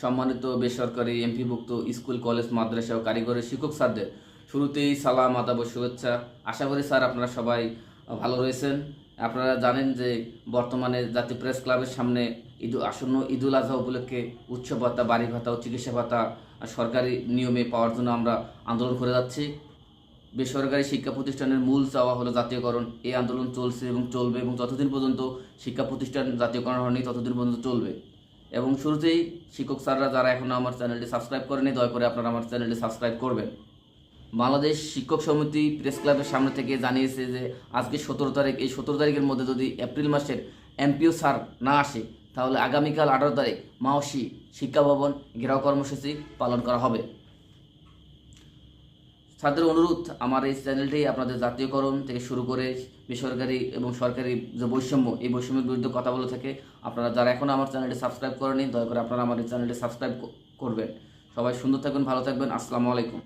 সম্মানিত বেসরকারি এমপিভুক্ত school, college, মাদ্রাসা ও কারিগরি শিক্ষক স্যারদের শুরুতেই সালাম, আদাব শুভেচ্ছা। আশা করি স্যার আপনারা সবাই ভালো রয়েছেন। আপনারা জানেন যে বর্তমানে জাতীয় প্রেস ক্লাবের সামনে ঈদ, আসন্ন ঈদুল আজহা উপলক্ষে উৎসব ভাতা, বাড়ি ভাতা ও চিকিৎসা ভাতা সরকারি নিয়মে পাওয়ার জন্য আমরা আন্দোলন করে যাচ্ছি। বেসরকারি শিক্ষা প্রতিষ্ঠানের মূল চাওয়া হলো জাতীয়করণ। এই আন্দোলন চলছে এবং চলবে এবং যতদিন পর্যন্ত শিক্ষা প্রতিষ্ঠান জাতীয়করণ হয়নি, ততদিন পর্যন্ত চলবে। এবং শুরুতেই শিক্ষক স্যাররা যারা এখনও আমার চ্যানেলটি সাবস্ক্রাইব করেনি, দয়া করে আপনারা আমার চ্যানেলটি সাবস্ক্রাইব করবেন। বাংলাদেশ শিক্ষক সমিতি প্রেস ক্লাবের সামনে থেকে জানিয়েছে যে, আজকে সতেরো তারিখ, এই সতেরো তারিখের মধ্যে যদি এপ্রিল মাসের এমপিও স্যার না আসে, তাহলে আগামীকাল আঠারো তারিখ মাওসি শিক্ষা ভবন ঘেরাও কর্মসূচি পালন করা হবে। ছাত্রদের অনুরোধ, আমার এই চ্যানেলটি আপনাদের জাতীয়করণ থেকে শুরু করে বেসরকারি এবং সরকারি যে বৈষম্য, এই বৈষম্যের বিরুদ্ধে কথা বলে থাকে। আপনারা যারা এখনও আমার চ্যানেলটি সাবস্ক্রাইব করেনি দয়া করে আপনারা আমার এই চ্যানেলটি সাবস্ক্রাইব করবেন। সবাই সুন্দর থাকবেন, ভালো থাকবেন। আসসালামু আলাইকুম।